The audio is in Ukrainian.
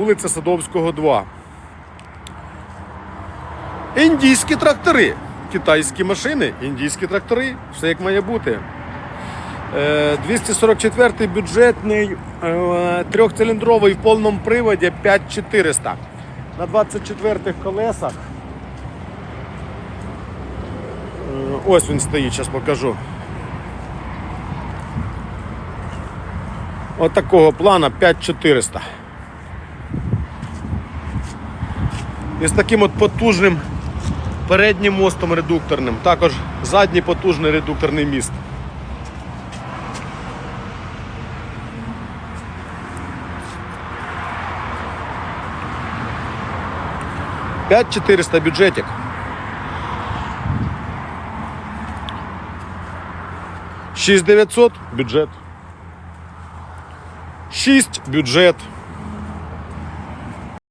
Вулиця Садовського, 2. Індійські трактори. Китайські машини, індійські трактори. Все як має бути. Е, 244 бюджетний, е, трьохциліндровий в повному приводі 5400. На 24 колесах. Е, Ось він стоїть, зараз покажу. От такого плана 5400. І з таким от потужним переднім мостом редукторним. Також задній потужний редукторний міст. П'ять 400 бюджетик. Шість 900 бюджет. 6 бюджет.